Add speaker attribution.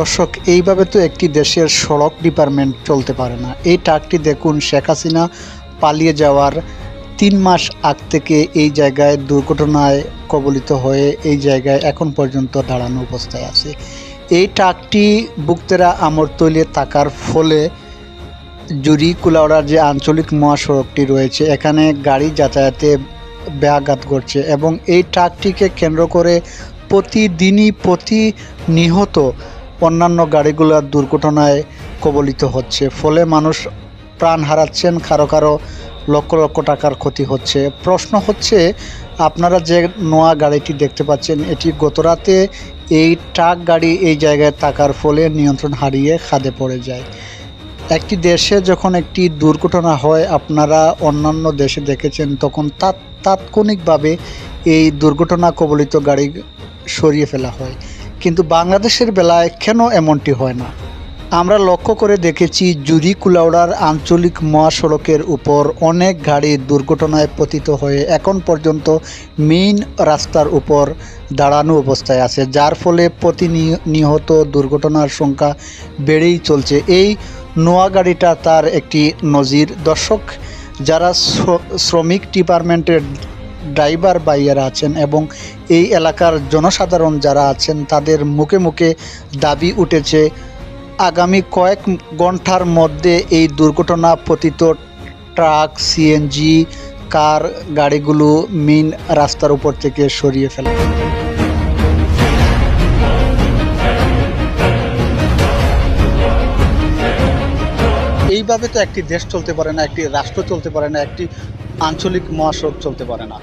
Speaker 1: দর্শক, এইভাবে তো একটি দেশের সড়ক ডিপার্টমেন্ট চলতে পারে না। এই ট্রাকটি দেখুন, শেখ হাসিনা পালিয়ে যাওয়ার তিন মাস আগ থেকে এই জায়গায় দুর্ঘটনায় কবলিত হয়ে এই জায়গায় এখন পর্যন্ত দাঁড়ানো অবস্থায় আছে। এই ট্রাকটি বুকতেরা আমর তৈলে থাকার ফলে জুরি কুলাউড়ার যে আঞ্চলিক মহাসড়কটি রয়েছে, এখানে গাড়ি যাতায়াতে ব্যাঘাত ঘটছে এবং এই ট্রাকটিকে কেন্দ্র করে প্রতিদিনই প্রতি নিহত অন্যান্য গাড়িগুলো দুর্ঘটনায় কবলিত হচ্ছে। ফলে মানুষ প্রাণ হারাচ্ছেন, কারও কারও লক্ষ লক্ষ টাকার ক্ষতি হচ্ছে। প্রশ্ন হচ্ছে, আপনারা যে নোয়া গাড়িটি দেখতে পাচ্ছেন, এটি গতরাতে এই ট্রাক গাড়ি এই জায়গায় থাকার ফলে নিয়ন্ত্রণ হারিয়ে খাদে পড়ে যায়। একটি দেশে যখন একটি দুর্ঘটনা হয়, আপনারা অন্যান্য দেশে দেখেছেন, তখন তাৎ, তাৎক্ষণিকভাবে এই দুর্ঘটনা কবলিত গাড়ি সরিয়ে ফেলা হয়। কিন্তু বাংলাদেশের বেলায় কেন এমনটি হয় না? আমরা লক্ষ্য করে দেখেছি জুরি কুলাউড়ার আঞ্চলিক মহাসড়কের উপর অনেক গাড়ি দুর্ঘটনায় পতিত হয়ে এখন পর্যন্ত মেইন রাস্তার উপর দাঁড়ানো অবস্থায় আছে, যার ফলে প্রতিনিয়ত দুর্ঘটনার সংখ্যা বেড়েই চলছে। এই নোয়া গাড়িটা তার একটি নজির। দর্শক, যারা শ্রমিক ডিপার্টমেন্টের ড্রাইভার বাইয়ারা আছেন এবং এই এলাকার জনসাধারণ যারা আছেন, তাদের মুখে মুখে দাবি উঠেছে, আগামী কয়েক ঘণ্টার মধ্যে এই দুর্ঘটনা পতিত ট্রাক, সিএনজি, কার, গাড়িগুলো মেন রাস্তার উপর থেকে সরিয়ে ফেলা। এইভাবে তো একটি দেশ চলতে পারে না, একটি রাষ্ট্র চলতে পারে না, একটি আঞ্চলিক মহাসড়ক চলতে পারে না।